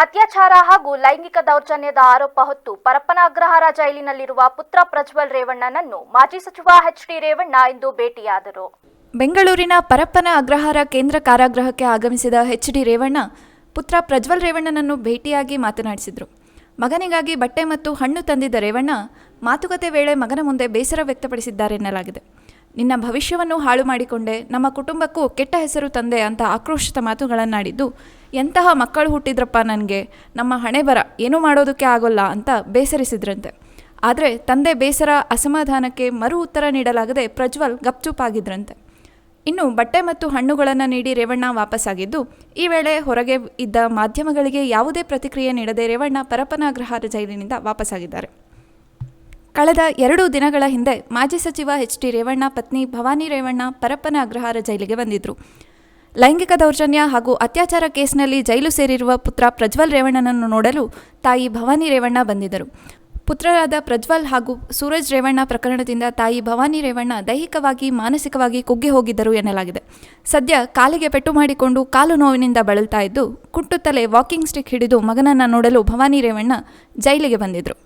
ಅತ್ಯಾಚಾರ ಹಾಗೂ ಲೈಂಗಿಕ ದೌರ್ಜನ್ಯದ ಆರೋಪ ಹೊತ್ತು ಪರಪ್ಪನ ಅಗ್ರಹಾರ ಜೈಲಿನಲ್ಲಿರುವ ಪುತ್ರ ಪ್ರಜ್ವಲ್ ರೇವಣ್ಣನನ್ನು ಮಾಜಿ ಸಚಿವ ಎಚ್ ಡಿ ರೇವಣ್ಣ ಇಂದು ಭೇಟಿಯಾದರು. ಬೆಂಗಳೂರಿನ ಪರಪ್ಪನ ಅಗ್ರಹಾರ ಕೇಂದ್ರ ಕಾರಾಗೃಹಕ್ಕೆ ಆಗಮಿಸಿದ ಎಚ್ ಡಿ ರೇವಣ್ಣ ಪುತ್ರ ಪ್ರಜ್ವಲ್ ರೇವಣ್ಣನನ್ನು ಭೇಟಿಯಾಗಿ ಮಾತನಾಡಿಸಿದರು. ಮಗನಿಗಾಗಿ ಬಟ್ಟೆ ಮತ್ತು ಹಣ್ಣು ತಂದಿದ್ದ ರೇವಣ್ಣ ಮಾತುಕತೆ ವೇಳೆ ಮಗನ ಮುಂದೆ ಬೇಸರ ವ್ಯಕ್ತಪಡಿಸಿದ್ದಾರೆ ಎನ್ನಲಾಗಿದೆ. ನಿನ್ನ ಭವಿಷ್ಯವನ್ನು ಹಾಳು ಮಾಡಿಕೊಂಡೆ, ನಮ್ಮ ಕುಟುಂಬಕ್ಕೂ ಕೆಟ್ಟ ಹೆಸರು ತಂದೆ ಅಂತ ಆಕ್ರೋಶಿತ ಮಾತುಗಳನ್ನಾಡಿದ್ದು, ಎಂತಹ ಮಕ್ಕಳು ಹುಟ್ಟಿದ್ರಪ್ಪ ನನಗೆ, ನಮ್ಮ ಹಣೆ ಬರ ಏನೂ ಮಾಡೋದಕ್ಕೆ ಆಗೋಲ್ಲ ಅಂತ ಬೇಸರಿಸಿದ್ರಂತೆ. ಆದರೆ ತಂದೆ ಬೇಸರ, ಅಸಮಾಧಾನಕ್ಕೆ ಮರು ಉತ್ತರ ನೀಡಲಾಗದೆ ಪ್ರಜ್ವಲ್ ಗಪ್ಚುಪಾಗಿದ್ರಂತೆ. ಇನ್ನು ಬಟ್ಟೆ ಮತ್ತು ಹಣ್ಣುಗಳನ್ನು ನೀಡಿ ರೇವಣ್ಣ ವಾಪಸ್ಸಾಗಿದ್ದು, ಈ ವೇಳೆ ಹೊರಗೆ ಇದ್ದ ಮಾಧ್ಯಮಗಳಿಗೆ ಯಾವುದೇ ಪ್ರತಿಕ್ರಿಯೆ ನೀಡದೆ ರೇವಣ್ಣ ಪರಪನಾಗ್ರಹಾರ ಜೈಲಿನಿಂದ ವಾಪಸ್ಸಾಗಿದ್ದಾರೆ. ಕಳೆದ ಎರಡು ದಿನಗಳ ಹಿಂದೆ ಮಾಜಿ ಸಚಿವ ಎಚ್ ಡಿ ರೇವಣ್ಣ, ಪತ್ನಿ ಭವಾನಿ ರೇವಣ್ಣ ಪರಪ್ಪನ ಅಗ್ರಹಾರ ಜೈಲಿಗೆ ಬಂದಿದ್ದರು ಲೈಂಗಿಕ ದೌರ್ಜನ್ಯ ಹಾಗೂ ಅತ್ಯಾಚಾರ ಕೇಸ್ನಲ್ಲಿ ಜೈಲು ಸೇರಿರುವ ಪುತ್ರ ಪ್ರಜ್ವಲ್ ರೇವಣ್ಣನನ್ನು ನೋಡಲು ತಾಯಿ ಭವಾನಿ ರೇವಣ್ಣ ಬಂದಿದ್ದರು. ಪುತ್ರರಾದ ಪ್ರಜ್ವಲ್ ಹಾಗೂ ಸೂರಜ್ ರೇವಣ್ಣ ಪ್ರಕರಣದಿಂದ ತಾಯಿ ಭವಾನಿ ರೇವಣ್ಣ ದೈಹಿಕವಾಗಿ, ಮಾನಸಿಕವಾಗಿ ಕುಗ್ಗಿ ಹೋಗಿದ್ದರು ಎನ್ನಲಾಗಿದೆ. ಸದ್ಯ ಕಾಲಿಗೆ ಪೆಟ್ಟು ಮಾಡಿಕೊಂಡು ಕಾಲು ನೋವಿನಿಂದ ಬಳಲ್ತಾ ಇದ್ದು ಕುಟ್ಟುತ್ತಲೇ ವಾಕಿಂಗ್ ಸ್ಟಿಕ್ ಹಿಡಿದು ಮಗನನ್ನು ನೋಡಲು ಭವಾನಿ ರೇವಣ್ಣ ಜೈಲಿಗೆ ಬಂದಿದ್ದರು